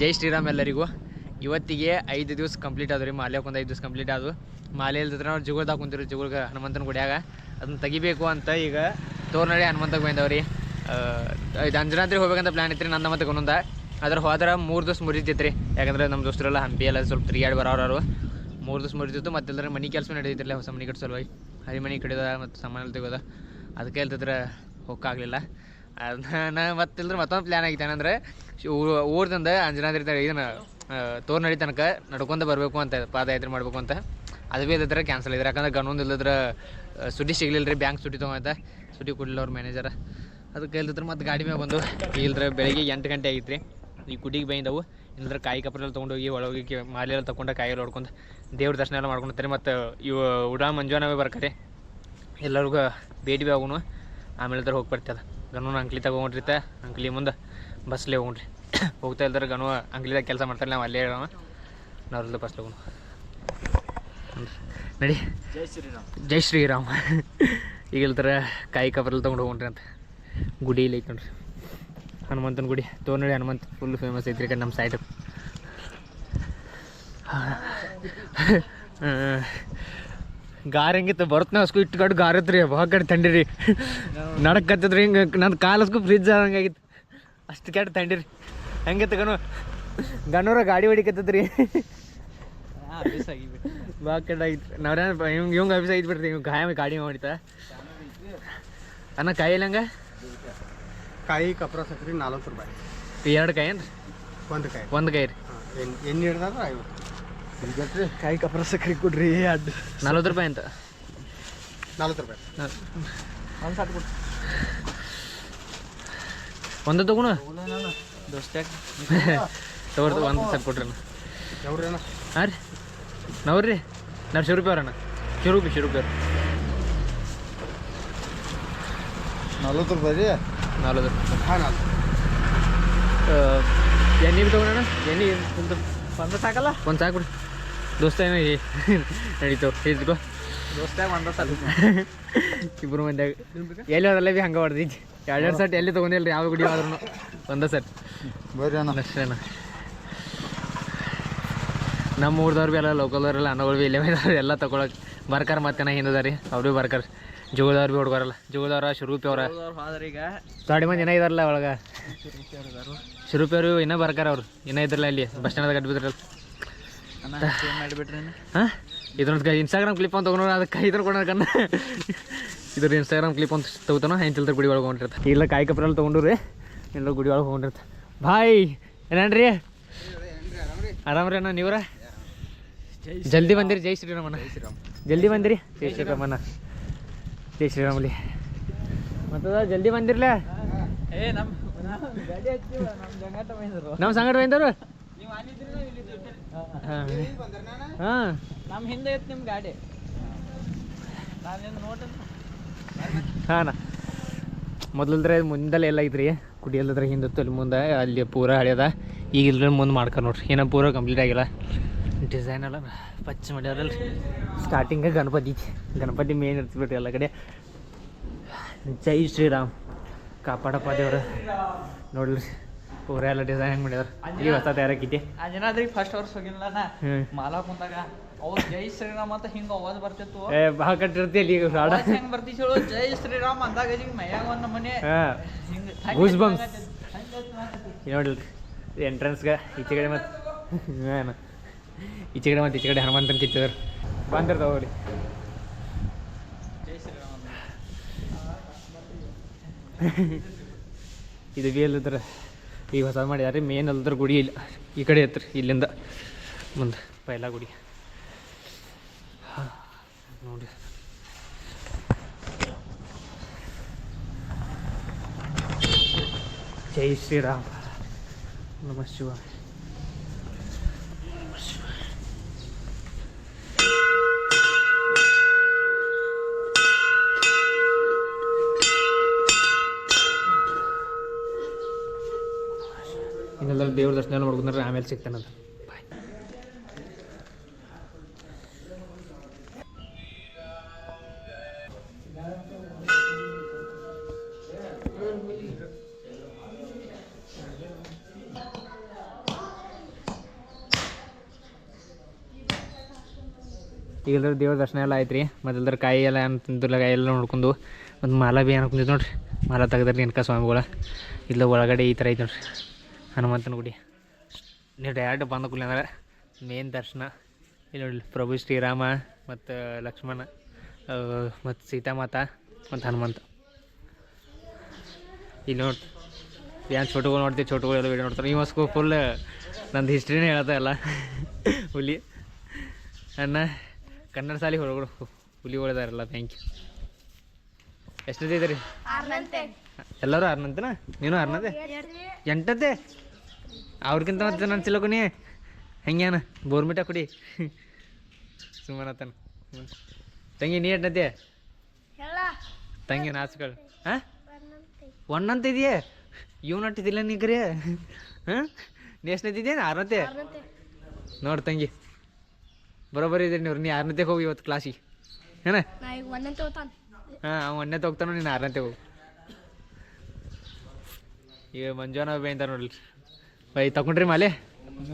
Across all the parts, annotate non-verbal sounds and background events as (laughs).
ಜೈ ಶ್ರೀರಾಮ್ ಎಲ್ಲರಿಗೂ. ಇವತ್ತಿಗೆ ಐದು ದಿವಸ ಕಂಪ್ಲೀಟ್ ಆದ್ರಿ ಮಾಲ್ಯಕ್ಕೆ ಒಂದು ಐದು ದಿವಸ ಕಂಪ್ಲೀಟ್ ಆದವು. ಮಾಲೆ ಇಲ್ದಿದ್ರೆ ನಾವು ಜುಗುಳ್ದಾಗ ಕುಂತಿರಿ ಜುಗುಳ್ಗ ಹನುಮಂತನ ಗುಡಿಯಾಗ. ಅದನ್ನ ತೆಗಿಬೇಕು ಅಂತ ಈಗ ತೋರ್ನಳ್ಳಿ ಹನುಮಂತಗೆ ಬಂದವ್ರಿ ಇದು ಅಂಜನಾದ್ರಿ ಹೋಗ್ಬೇಕಂತ ಪ್ಲ್ಯಾನ್ ರೀ ನನ್ನ ಮತ್ತೆ ಒಂದೊಂದ ಅದ್ರ ಹೋದ್ರೆ ಮೂರು ದಿವಸ ಮುರಿತೈತ್ರಿ. ಯಾಕಂದ್ರೆ ನಮ್ಮ ದೋಸ್ತರೆಲ್ಲ ಹಂಪಿ ಎಲ್ಲ ಸ್ವಲ್ಪ ತಿರುಗಾಡಿ ಬರೋರು ಮೂರು ದಿವಸ ಮುರಿತಿತ್ತು, ಮತ್ತೆ ಎಲ್ಲರ ಮನೆ ಕೆಲಸ ನಡೀತಿರ್ಲಿಲ್ಲ ಹೊಸ ಮನೆ ಕಟ್ಸಲ್ವಾಗಿ ಹರಿ ಮನೆ ಕಡಿಯೋದ ಮತ್ತು ಸಾಮಾನು ತೆಗೋದ ಅದಕ್ಕೆ ಹೇಳ್ತಿದ್ರೆ ಹೋಗಕ್ಕಾಗಲಿಲ್ಲ ಅದನ್ನ ಮತ್ತಿಲ್ದ್ರೆ ಮತ್ತೊಂದು ಪ್ಲ್ಯಾನ್ ಆಗಿತ್ತು. ಏನಂದ್ರೆ ಊರ್ದಿಂದ ಅಂಜನಾದ್ರಿ ತ- ಇದನ್ನ ತೋರ್ನಡಿ ತನಕ ನಡ್ಕೊಂತ ಬರಬೇಕು ಅಂತ ಪಾದಯಾತ್ರೆ ಮಾಡಬೇಕು ಅಂತ. ಅದು ಭೀ ಇಲ್ಲದ್ರೆ ಕ್ಯಾನ್ಸಲ್ ಇದ್ರೆ ಯಾಕಂದ್ರೆ ಗನೊಂದು ಇಲ್ಲದ್ರೆ ಸುದ್ದಿ ಸಿಗ್ಲಿಲ್ಲ ರೀ ಬ್ಯಾಂಕ್ ಸುಟ್ಟಿ ತೊಗೊಂತ ಸುಟ್ಟಿ ಕೊಡಲಿಲ್ಲ ಅವ್ರ ಮ್ಯಾನೇಜರ್ ಅದಕ್ಕೆ ಇಲ್ದಿದ್ರೆ ಮತ್ತೆ ಗಾಡಿ ಮೇಲೆ ಬಂದು, ಇಲ್ದ್ರೆ ಬೆಳಿಗ್ಗೆ ಎಂಟು ಗಂಟೆ ಆಗಿತ್ತು ರೀ ಈ ಗುಡಿಗೆ ಬೈಂದವು ಇಲ್ಲದ್ರೆ ಕಾಯಿ ಕಪ್ರಲ್ಲಿ ತೊಗೊಂಡೋಗಿ ಒಳಗೋಗಿ ಕೆ- ಮಾಲೆ ಎಲ್ಲ ತೊಗೊಂಡು ಕಾಯಿ ಎಲ್ಲ ಹೊಡ್ಕೊಂಡು ದೇವ್ರ ದರ್ಶನ ಎಲ್ಲ ಮಾಡ್ಕೊಂತಾರೆ ಮತ್ತು ಇವು, ಉಡಾ ಮಂಜುವನವೇ ಬರ್ಕರಿ ಎಲ್ಲರಿಗೂ ಭೇಟಿ ಭೀ ಆಗುನು ಆಮೇಲೆ ಹೋಗಿ ಬರ್ತದೆ ಗನು ಅಂಕ್ಲಿ ತಗೊಂಡ್ರಿತ ಅಂಕ್ಲಿ ಮುಂದೆ ಬಸ್ಲೇ ಹೋಗ್ರಿ (coughs) ಹೋಗ್ತಾ ಇಲ್ದಾರೆ ಗನು ಅಂಕ್ಲಿದಾಗ ಕೆಲಸ ಮಾಡ್ತಾರೆ ನಾವು ಅಲ್ಲೇ ಇರೋಣ. ನಾವ್ರದ್ದು ಬಸ್ ಹೋಗೋಣ. ನಡಿ. ಜೈ ಶ್ರೀರಾಮ್. ಜೈ ಶ್ರೀರಾಮ್. (laughs) ಈಗ ಇಲ್ತಾರ ಕಾಯಿ ಕಬ್ರಲ್ಲಿ ತೊಗೊಂಡು ಹೋಗ್ರಿ ಅಂತ. ಗುಡಿ ಇಲ್ಲಿ ಐತೆ ನೋಡ್ರಿ. ಹನುಮಂತನ ಗುಡಿ. ತೋರ್ನಡಿ ಹನುಮಂತ. ಫುಲ್ ಫೇಮಸ್ ಐತ್ರಿ ಕಡೆ ನಮ್ಮ ಸೈಡ್ (laughs) (laughs) ಗಾರ್ ಹೆಂಗಿತ್ತು ಬರುತ್ತೆ ಅಸ್ಕು ಇಟ್ಟು ಕಡೆ ಗಾರ್ ಇತ್ತು ಭಾಳ ಕಡೆ ತಂಡಿರಿ. ನಡಕತ್ತದ್ರಿ ಹಿಂಗೆ ನನ್ನ ಕಾಲಸ್ಕು ಫ್ರಿಜ್ ಆದಂಗಾಗಿತ್ತು ಅಷ್ಟು ಕೆಟ್ಟ ತಂಡಿರಿ. ಹೆಂಗಿತ್ತು ಗನು ಗನೂರ ಗಾಡಿ ಹೊಡಿಕತ್ತದ್ರಿ. ಭಾಳ ಕೆಟ್ಟ ಆಗಿತ್ತು. ನಾವ್ರೇನು ಹಿಂಗೆ ಹಿಂಗೆ ಅಭಿಸ ಆಯ್ತು ಬಿಡ್ರಿ ಹಿಂಗೆ ಗಾಯ ಗಾಡಿ ಹೊಡಿತ ಅನ್ನ ಕಾಯಿ ಹಂಗ? ಕಾಯಿ ಕಪ್ರ ಸಕ್ರಿ ನಾಲ್ಕು ರೂಪಾಯಿ. ಎರಡು ಕಾಯಿ ಏನ್ರಿ? ಒಂದು ಕಾಯಿ. ಒಂದು ಕಾಯಿ ರೀ. ಎಣ್ಣೆ ಎಣ್ಣೆ ಹಿಡ್ದಾರ ಐವತ್ತು ಕಾಯಿ ಕಪ್ರ ಸಕ್ರಿ ಕೊಡ್ರಿ ಅಡ್ಡು. ನಲ್ವತ್ತು ರೂಪಾಯಿ ಅಂತ. ನಲ್ವತ್ತು ರೂಪಾಯಿ. ಒಂದು ಸಾಕು ಕೊಡ್ರಿ ಒಂದು ತಗೋಣ ದೋಸ್ತ್ಯಾಗ ತಗೋರ್ದು ಒಂದು ಸಾಕು ಕೊಡ್ರಿ ಅಣ್ಣ. ಹಾಂ ರೀ ನೋಡ್ರಿ ರೀ? ನಾವು ಶಿವ ರೂಪಾಯಿ ಅವ್ರಣ್ಣ. ಶಿವ ರೂಪಾಯಿ ಶಿವ ರೂಪಾಯಿ ನಲ್ವತ್ತು ರೂಪಾಯಿ ರೀ? ನಲ್ವತ್ತು ರೂಪಾಯಿ. ಹಾಂ ನಾಲ್ಕು ಎಣ್ಣೆ ಬಿ ತಗೋಣ ಎಣ್ಣೆ ಒಂದು ಒಂದು ಸಾಕಲ್ಲ? ಒಂದು ಸಾಕು ಬಿಡಿ ದೋಸ್ತ ಏನೋ ನಡೀತು ಹಿಡ್ಕೋ ದೋಸ್ತ್ಯಾಗ ಒಂದ ಸಾಕು ಇಬ್ಬರು ಮಂದ್ಯಾಗ ಎಲ್ಲಿ ಅದಲ್ಲ ಬಿ ಹಂಗೆ ಹೊಡೆದೈತಿ ಎರಡೆರಡು ಸಟ್ ಎಲ್ಲಿ ತೊಗೊಂಡಿಲ್ಲ ರೀ ಯಾವ ಗುಡಿ ಆದ್ರೂ ಒಂದ ಸಟ್ ಬರ್ರಿ ಅಣ್ಣ. ಅಷ್ಟೇನ ನಮ್ಮ ಊರ್ದವ್ರು ಭೀ ಎಲ್ಲ ಲೋಕಲ್ದವ್ರೆಲ್ಲ ಅನ್ನಗಳು ಭೀ ಇಲ್ಲೇ ಇದಾರೆ ಎಲ್ಲ ತಗೊಳಕ್ ಬರ್ಕಾರ ಮತ್ತೆ ಹಿಂದದ ಹಿಂದದಾರಿ ಅವ್ರು ಭೀ ಬರ್ಕಾರ. ಜೋಗದವ್ರು ಭೀ ಹುಡುಗರಲ್ಲ. ಜೋಗದವ್ರ ಶುರೂಪಿ ಅವ್ರ. ತೊಡಿ ಮಂದಿ ಇನ್ನೂ ಇದಾರಲ್ಲ ಒಳಗೆ. ಶುರೂಪಿ ಅವರು ಇನ್ನೂ ಬರ್ಕಾರ ಅವ್ರು. ಇನ್ನೂ ಇದ್ರಲ್ಲ ಇಲ್ಲಿ ಬಸ್ ಸ್ಟ್ಯಾಂಡ್ದಾಗ ಗಡ್ಡ ಬಿದ್ರಲ್ಲ ಮಾಡಿಬಿಟ್ರಿ ಹಾಂ? ಇದೊಂದು ಇನ್ಸ್ಟಾಗ್ರಾಮ್ ಕ್ಲಿಪ್ ಅಂತ ತೊಗೊಂಡ್ರೆ ಅದಕ್ಕೆ ಇದ್ರ ಕೊಡೋಣ ಕಣ್ಣ. ಇದ್ರ ಇನ್ಸ್ಟಾಗ್ರಾಮ್ ಕ್ಲಿಪ್ ಅಂತ ತಗೋತಾನೋ ಹೆಂಗೆ ತಿಳ್ತಾರೆ ಗುಡಿ ಒಳಗೆ ಹೊಂಟಿರ್ತ ಇಲ್ಲ ಕಾಯಿ ಕಪ್ರಲ್ಲಿ ತೊಗೊಂಡು ರೀ ಎಲ್ಲ ಗುಡಿ ಒಳಗೆ ಹೊಂಟಿರ್ತ ಬಾಯ್ ಏನೇನ್ರಿ ಆರಾಮ್ ರೀ ಅಣ್ಣ ನೀವ್ರ? ಜಲ್ದಿ ಬಂದಿರಿ ಜೈ ಶ್ರೀರಾಮಣ್ಣ. ಜಲ್ದಿ ಬಂದಿರಿ. ಜೈ ಶ್ರೀರಾಮಣ್ಣ. ಜೈ ಶ್ರೀರಾಮಲಿ. ಮತ್ತದ ಜಲ್ದಿ ಬಂದಿರ್ಲ? ಏ ನಮ್ಮ ಸಂಗಡ ಬಂದರು? ನಮ್ಮ ಹಿಂದೆ ಇತ್ತು ನಿಮ್ಮ ಗಾಡಿ. ಹಾಂ ಮೊದಲದ್ರೆ ಮುಂದೆಲ್ಲ ಎಲ್ಲ ಐತ್ರಿ ಕುಡಿಯಲ್ಲದ್ರೆ ಹಿಂದತ್ತು ಅಲ್ಲಿ ಮುಂದೆ ಅಲ್ಲಿ ಪೂರ ಹಳೆಯದ ಈಗ ಇಲ್ಲ ಮುಂದೆ ಮಾಡ್ಕೊಂಡು ನೋಡ್ರಿ. ಏನೋ ಪೂರ ಕಂಪ್ಲೀಟ್ ಆಗಿಲ್ಲ. ಡಿಸೈನ್ ಎಲ್ಲ ಪಚ್ಚ ಮಾಡ್ಯಾರಲ್ಲ ಸ್ಟಾರ್ಟಿಂಗ ಗಣಪತಿ. ಗಣಪತಿ ಮೇನ್ ಇರ್ತಿಬಿಟ್ರಿ ಎಲ್ಲ ಕಡೆ. ಜೈ ಶ್ರೀರಾಮ್. ಕಾಪಾಡಪ್ಪ ದೇವ್ರ. ನೋಡ್ರಿ. ಪೂರ ಎಲ್ಲ ಡಿಸೈನ್ ಹೆಂಗೆ ಮಾಡ್ಯಾರ ಈಗ ಹೊಸ ತಯಾರಾಕೈತಿ ಅಂಜನಾದ್ರಿಗೆ ಫಸ್ಟ್ ವರ್ಷ ಹೋಗಿಲ್ಲ ನಾ ಮಾಲಾ ಕುಂತಾಗ ಅವ್ ಜೈ ಶ್ರೀರಾಮ್ ಅಂತ ಹಿಂಗ ಅವಾಜ್ ಬರ್ತಿತ್ತು. ಏ ಭಾಳ ಕಟ್ಟಿರ್ತಿ ಅಲ್ಲಿ ಈಗ ಹಾಡ. ಹೆಂಗ್ ಬರ್ತಿ ಹೇಳು? ಜೈ ಶ್ರೀರಾಮ್ ಅಂದಾಗ ಈಗ ಮೈಯಾಗ ಒಂದ್ ಮನೆ. ಹಿಂಗ Goosebumps. ನೋಡ್ರಿ ಎಂಟ್ರೆನ್ಸ್ಗೆ ಈಚೆ ಕಡೆ ಮತ್ತು ಈಚೆ ಕಡೆ ಮತ್ತು ಈಚೆ ಕಡೆ ಹನುಮಂತನ ಕಿತ್ತಿದ್ರು ಬಂದಿರ್ತಾವ ನೋಡಿ ಇದು ಬಿ ಎಲ್ಲಿದ್ರ ಈಗ ಹೊಸ ಮಾಡ್ಯಾರ ಮೇನ್ ಅಲ್ದ್ರ ಗುಡಿ ಇಲ್ಲ. ಈ ಕಡೆ ಐತ್ರಿ ಇಲ್ಲಿಂದ ಮುಂದೆ. ಪೈಲ ಗುಡಿ. ಹಾಂ, ನೋಡಿ. ಜೈ ಶ್ರೀರಾಮ್. ನಮ ಇನ್ನೆಲ್ಲರೂ ದೇವ್ರ ದರ್ಶನ ಎಲ್ಲ ಮಾಡ್ಕೊಂಡ್ರೆ ಆಮೇಲೆ ಸಿಗ್ತಾನಂತ ಬಾಯ್ ಈಗ ಎಲ್ಲರೂ ದೇವ್ರ ದರ್ಶನ ಎಲ್ಲ ಆಯ್ತು ರೀ ಮತ್ತೆ ಎಲ್ಲರ ಕಾಯಿ ಎಲ್ಲ ಏನು ಕಾಯಿ ಎಲ್ಲ ನೋಡ್ಕೊಂಡು ಒಂದು ಮಾಲ ಬಿ ಏನು ಹಾಕೊಂಡಿದ್ದು ನೋಡ್ರಿ. ಮಾಲ ತೆಗೆದ್ರಿ ಸ್ವಾಮಿಗಳ. ಇಲ್ಲ ಒಳಗಡೆ ಈ ಥರ ಐತೆ ನೋಡ್ರಿ. ಹನುಮಂತನ ಗುಡಿ. ನೀವು ಡೈರೆಕ್ಟ್ ಬಂದ ಕೂಡಲೇ ಅಂದ್ರೆ ಮೇನ್ ದರ್ಶನ. ಇಲ್ಲಿ ನೋಡಿ ಪ್ರಭು ಶ್ರೀರಾಮ ಮತ್ತು ಲಕ್ಷ್ಮಣ ಮತ್ತು ಸೀತಾಮಾತಾ ಮತ್ತು ಹನುಮಂತ. ಇಲ್ಲಿ ನೋಡಿ, ಏನು ಚೋಟುಗಳು ನೋಡ್ತೀವಿ, ಚೋಟುಗಳು ಎಲ್ಲ ವೀಡಿಯೋ ನೋಡ್ತಾರೆ. ಇವಸ್ಕು ಫುಲ್ ನಂದು ಹಿಸ್ಟ್ರಿನೇ ಹೇಳ್ತಾ ಇಲ್ಲ. ಹುಲಿ. ಅಣ್ಣ, ಕನ್ನಡ ಸಾಲಿ ಹೊರಗಡೆ ಹುಲಿ ಹೊಡೆದಾರಲ್ಲ ಥ್ಯಾಂಕ್ ಯು ರೀ ಎಲ್ಲರೂ ಆರ್ನಂತನ ನೀನು ಆರ್ನದೆ ಎಂಟದ್ದೆ ಅವ್ರಿಗಿಂತ ಮತ್ತೆ ನಾನು ತಿಳ್ಕೊನಿ ಹೆಂಗ್ಯಾನ ಬೋರ್ಮಿಟ ಕುಡಿ. ಸುಮ್ಮನತನ ತಂಗಿ ನೀ ಎಂಟದ್ದೆ ತಂಗಿ ನಾಚ್ಗಳು ಹಾಂ ಒನ್ ಅಂತ ಇದೆಯೇ? ಇವ್ನ ಅಟ್ಟಿದ್ದಿಲ್ಲ ನೀ ಕರೆ? ಹಾಂ ನೀ ಎಷ್ಟನೇದಿದ್ಯೇನು ಆರ್ನತೆ ನೋಡಿ ತಂಗಿ. ಬರೋಬ್ಬರಿ ಇದ್ದೀರಿ ನೀವು ನೀ ಆರ್ನತೆ ಹೋಗಿ ಇವತ್ತು ಕ್ಲಾಸಿಗೆ ಏನ? ಹಾಂ ಅವ ಒಂದನೇ ಹೋಗ್ತಾನೋ ನೀನು ಆರನೇ ಹೋಗು. ಈಗ ಮಂಜುನ ಬೇಯಿಂದ ಅಂತ ನೋಡ್ರಿ. ಬೈ ತಗೊಂಡ್ರಿ ಮಾಲೆ.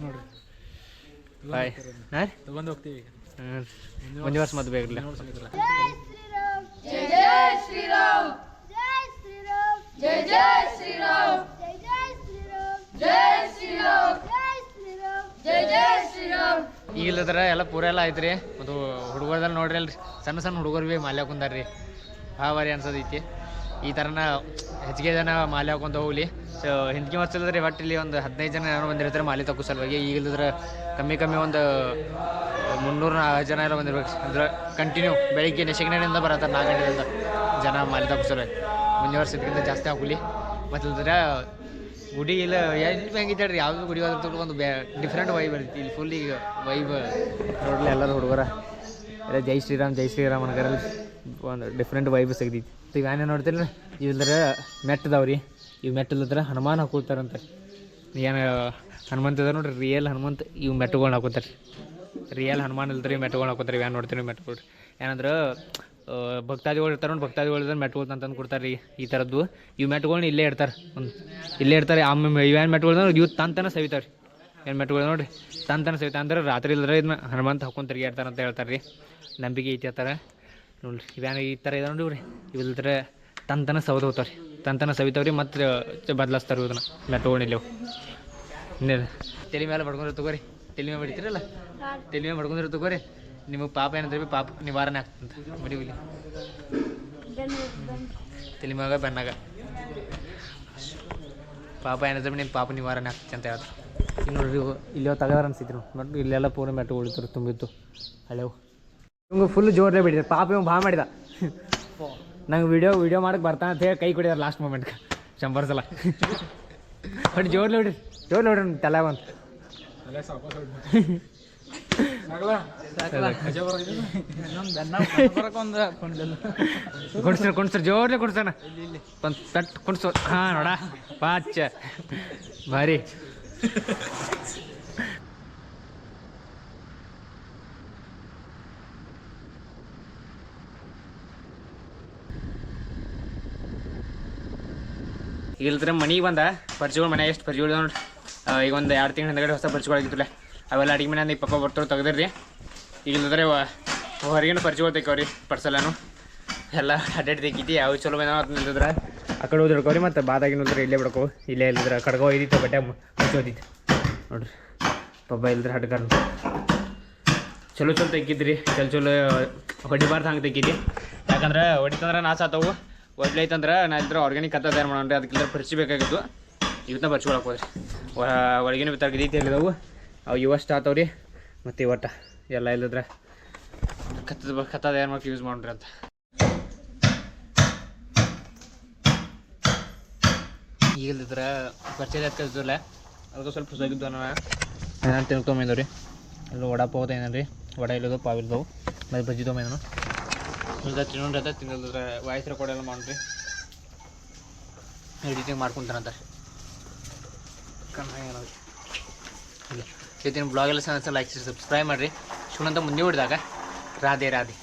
ನೋಡ್ರಿ. ಬಾಯ್ ಹಾಂ? ತಗೊಂಡು ಹೋಗ್ತೀವಿ ಹಾಂ ಮುಂದೆ ವರ್ಷ ಮತ್ತೆ ಬೇಕಿಲ್ಲ ಈಗಿಲ್ಲದ್ರ ಎಲ್ಲ ಪೂರ ಎಲ್ಲ ಆಯ್ತು ರೀ ಮತ್ತು ಹುಡುಗರ್ದಲ್ಲಿ ನೋಡ್ರಿ ಅಲ್ರಿ. ಸಣ್ಣ ಸಣ್ಣ ಹುಡುಗರು ಭೀ ಮಾಲೆ ಹಾಕೊಂಡಾರ್ರಿ ಭಾಳ ಭಾರಿ ಅನ್ಸೋದೈತಿ. ಈ ಥರನ ಹೆಚ್ಚಿಗೆ ಜನ ಮಾಲೆ ಹಾಕೊಂತ ಹೋಗ್ಲಿ. ಸೊ ಹಿಂದಿಗೆ ವರ್ಷದಲ್ರಿ ಒಟ್ಟು ಇಲ್ಲಿ ಒಂದು ಹದಿನೈದು ಜನ ಏನೋ ಬಂದಿರ್ತಾರೆ ಮಾಲೆ ತಕ್ಕೋ ಸಲುವಾಗಿ. ಈಗಿಲ್ಲದ್ರೆ ಕಮ್ಮಿ ಕಮ್ಮಿ ಒಂದು ಮುನ್ನೂರು ಜನ ಎಲ್ಲ ಬಂದಿರ್ಬೇಕು. ಅಂದ್ರೆ ಕಂಟಿನ್ಯೂ ಬೆಳಿಗ್ಗೆ ನೆಶಗಿನಿಂದ ಬರತ್ತಾರೆ ನಾಲ್ಕು ಗಂಟೆಯಿಂದ ಜನ ಮಾಲೆ ತಕ್ಕೋ ಸಲುವಾಗಿ. ಮುಂದಿನ ವರ್ಷ ಜಾಸ್ತಿ ಹಾಕಲಿ. ಮತ್ತಿಲ್ದ್ರೆ ಗುಡಿ ಇಲ್ಲ ಎಲ್ಲಿ ಹೆಂಗಿತ್ತು ರೀ ಯಾವುದು ಗುಡಿ ಹೋದ್ರೆ ಒಂದು ಬೇ ಡಿಫ್ರೆಂಟ್ ವೈಬ್ ಇರ್ತಿ ಇಲ್ಲಿ ಫುಲ್ ಈಗ ವೈಬ್ ನೋಡಲಿ ಎಲ್ಲರೂ ಹುಡುಗರ. ಜೈ ಶ್ರೀರಾಮ್ ಜೈ ಶ್ರೀರಾಮ್ ಅನ್ಕರಲ್ಲಿ ಒಂದು ಡಿಫ್ರೆಂಟ್ ವೈಬ್ ಸಿಗ್ತೈತಿ ಈಗ ಏನೇ ನೋಡ್ತಿಲ್ಲ ಇಲ್ದ್ರ ಮೆಟ್ಟದವ್ರಿ ಇವು ಮೆಟ್ ಇಲ್ಲದ್ರ ಹನುಮಾನ್ ಹಾಕೊಳ್ತಾರಂತೆ. ಏನು, ಹನುಮಂತ ಅದ ನೋಡ್ರಿ ರಿಯಲ್ ಹನುಮಂತ, ಇವು ಮೆಟ್ಟುಗಳನ್ನ ಹಾಕೋತಾರೆ. ರಿಯಲ್ ಹನುಮಾನ್ ಇಲ್ದ್ರಿ ಮೆಟ್ಟುಗಳನ್ನ ಹಾಕೋತಾರೆ ಏನು ನೋಡ್ತೀರಿ ಮೆಟ್ಟುಗಳು ಏನಂದ್ರೆ ಭಕ್ತಾದಿಗಳು ಇರ್ತಾರೆ ನೋಡಿ, ಭಕ್ತಾದಿಗಳು ಇದ್ರೆ ಮೆಟ್ಗಳು ಅಂತಂದು ಕೊಡ್ತಾರೆ ರೀ ಈ ಥರದ್ದು ಇವು ಮೆಟ್ಗಳನ್ನ ಇಲ್ಲೇ ಇಡ್ತಾರೆ. ಒಂದು, ಇಲ್ಲೇ ಇರ್ತಾರೆ ಆಮೇಲೆ ಇವೇನು ಮೆಟ್ಗಳು ಇವು ತಂತನ ಸವಿತಾರೆ. ಏನು ಮೆಟ್ಗಳು ನೋಡಿರಿ ತಂತನ ಸವಿತಾ ಅಂದ್ರೆ ರಾತ್ರಿ ಇಲ್ದ್ರೆ ಇದನ್ನ ಹನುಮಂತ ತಿರುಗಾಡ್ತಾರೆ ಅಂತ ಹೇಳ್ತಾರೆ ರೀ. ನಂಬಿಕೆ ಐತಿ ಆ ನೋಡ್ರಿ ಇವೇನು ಈ ಥರ ಇದೆ ನೋಡಿವ್ರಿ ಇವಿಲ್ದ್ರೆ ತಂತನ ಸೌದು ಹೋಗ್ತಾವ್ರಿ. ತಂತನ ಸವಿತಾವ್ರಿ ಮತ್ತು ಬದಲಾಸ್ತಾರೆ ಇದನ್ನ ಮೆಟ್ಗಳು ಇಲ್ಲವು ಇನ್ನೇನು ತಲೆ ಮೇಲೆ ಬಡ್ಕೊಂಡಿರೋ ತಗೋರಿ. ತಲೆ ಮೇಲೆ ಬಡಿತೀರಲ್ಲ? ತಲೆ ಮೇಲೆ ಬಡ್ಕೊಂಡಿರೋ ತಗೋರಿ. ನಿಮಗೆ ಪಾಪ ಏನಂದ್ರೆ ಪಾಪ ನಿವಾರಣೆ ಆಗ್ತಂತ. ಮಡಿವಿಲಿ ತಲೆ ಮ್ಯಾಗ ಬೆನ್ನಾಗ ಪಾಪ ಏನಂದ್ರೆ ನಿಮ್ಮ ಪಾಪ ನಿವಾರಣೆ ಆಗ್ತದೆ ಅಂತ ಹೇಳ್ತಾರೆ. ನೋಡ್ರಿ ಇಲ್ಲಿ ತೆಗದಾರ ನಾವು ಇಲ್ಲೆಲ್ಲ ಪೂರ್ಣ ಮೆಟ್ಟು ಉಳಿದ್ರು ತುಂಬಿತ್ತು. ಹಳೆವು. ಇವಂಗ ಫುಲ್ ಜೋರ್ಲೆ ಬಿಡಿದ. ಪಾಪ ಇವ್ ಭಾಳ ಮಾಡಿದ. ನಂಗೆ ವಿಡಿಯೋ ವಿಡಿಯೋ ಮಾಡಕ್ಕೆ ಬರ್ತಾನೆ ಅಂತ ಹೇಳಿ ಕೈ ಕೊಡಿದಾರೆ ಲಾಸ್ಟ್ ಮೂಮೆಂಟ್ ಶಂಬರ್ ಸಲ. ಬಟ್ ಜೋರ್ಲೆ ಬಿಡಿ ಜೋರ್ ನೋಡ್ರಿ ತಲೆ ಬಂತು ಕುಣಿಸ್ತಾನೆ ಕುಣಿಸ್ತಾರೆ ಜೋರ್ಲೆ ಕುಣಿಸ್ತಾನ ಒಂದು ತಟ್ ಕುಣಿಸು. ಹಾಂ ನೋಡ. ಪಾಚ. ಭಾರಿ. ಇಲ್ದ್ರೆ ಮನೆಗೆ ಬಂದ. ಪರ್ಚಿಗಳು ಮನೆ ಎಷ್ಟು ಪರ್ಚಿಗಳು ನೋಡಿ. ಈಗ ಒಂದು ಎರಡು ತಿಂಗಳ ಹಿಂದಗಡೆ ಹೊಸ ಪರಿಚಯಗಳಾಗಿತ್ತಲ್ಲ ಅವೆಲ್ಲ ಅಡಿಗೆ ಮನೆ ಪಪ್ಪ ಬರ್ತಾರೆ ತೆಗ್ದಿರಿ ಈಗ ಇಲ್ಲದ್ರೆ ಹೊರಗಿನ ಪರ್ಚಿಗಳು ತೆಕ್ಕವ್ರಿ ಪರ್ಸಲನು ಎಲ್ಲ ಅಡ್ಡಾಡಿ ತೆಗಿತಿ ಯಾವ ಚಲೋ ಬಂದ ನಿಲ್ದಿದ್ರ ಆ ಕಡೆ ಹೋದ್ರಿ ಮತ್ತು ಬಾದಾಗಿ ನೋಡಿದ್ರೆ ಇಲ್ಲೇ ಬಿಡ್ಕೋ. ಇಲ್ಲೇ ಇಲ್ಲಿದ್ರೆ ಕಡ್ಗೆ ಒಯ್ದಿತ್ತು ಬಟ್ಟೆ ಮುಚ್ಚೋದಿತ್ತು ನೋಡ್ರಿ. ಪಪ್ಪ ಇಲ್ದ್ರೆ ಹಡ್ಕರ್ ಚಲೋ ಚಲೋ ತೆಗಿದ್ರಿ ಚಲೋ ಚಲೋ ಹೊಡಿಬಾರ್ದು ಹಂಗೆ ತೆಗಿತಿ ಯಾಕಂದ್ರೆ ಹೊಡಿತಂದ್ರೆ ನಾಶ ಆತವು ಒಡ್ಲೈತಂದ್ರೆ ನಾ ಇದ್ರೆ ಆರ್ಗ್ಯಾನಿಕ್ ಕತ್ತ ತಯಾರು ಮಾಡೋಣ್ರಿ, ಅದಕ್ಕಿಂತ ಪರಿಚಯ ಬೇಕಾಗಿತ್ತು ಇವತ್ತನ್ನ ಬರ್ಚ್ಕೊಳಕ್ಕೆ ಹೋದ್ರಿ ಒಳಗಿನ ಬಿತ್ತಾಗ ರೀತಿ ಎಲ್ಲಿದಾವು ಅವು ಇವಷ್ಟು ಆತವ್ರಿ. ಮತ್ತು ಇವಟ್ಟ ಎಲ್ಲ ಇಲ್ಲದ್ರೆ ಕತ್ತದ ಕತ್ತ ತಯಾರು ಮಾಡಕ್ಕೆ ಯೂಸ್ ಮಾಡ್ರಿ ಅಂತ. ಈಗಿಲ್ದಿದ್ರೆ ಪರಿಚಯ ಕಲ್ತಿಲ್ಲ ಅದಕ್ಕೆ ಸ್ವಲ್ಪ ಸಗಿದ್ದು ನಾನು ನಾನು ತಿನ್ಕೊಂಬಂದವ್ರಿ ಅಲ್ಲಿ ವಡಾ ಪಾವ್ ರೀ ವಡ ಇಲ್ಲದು ಪಾವ್ ಇಲ್ಲದವು ಮತ್ತು ಬಜ್ಜಿ ತೊಗೊಂಬಂದನು. ಇಲ್ದ ತಿನ್ನೋಣ್ರಿ ತಿನ್ನಲ್ದ್ರೆ ವಾಯ್ಸ್ ರೆಕಾರ್ಡ್ ಎಲ್ಲ ಮಾಡ್ರಿ. ಎಡಿಟಿಂಗ್ ಮಾಡ್ಕೊಂತಾರಂತ ಕಣ್ಣ ಏನಾದ್ರು ಇವತ್ತಿನ ಬ್ಲಾಗ್ ಸಣ್ಣ ಲೈಕ್ ಸಬ್ಸ್ಕ್ರೈಬ್ ಮಾಡಿರಿ. ಶಿವನಂತ ಮುಂದೆ ಹೊಡೆದಾಗ. ರಾಧೆ ರಾಧೆ.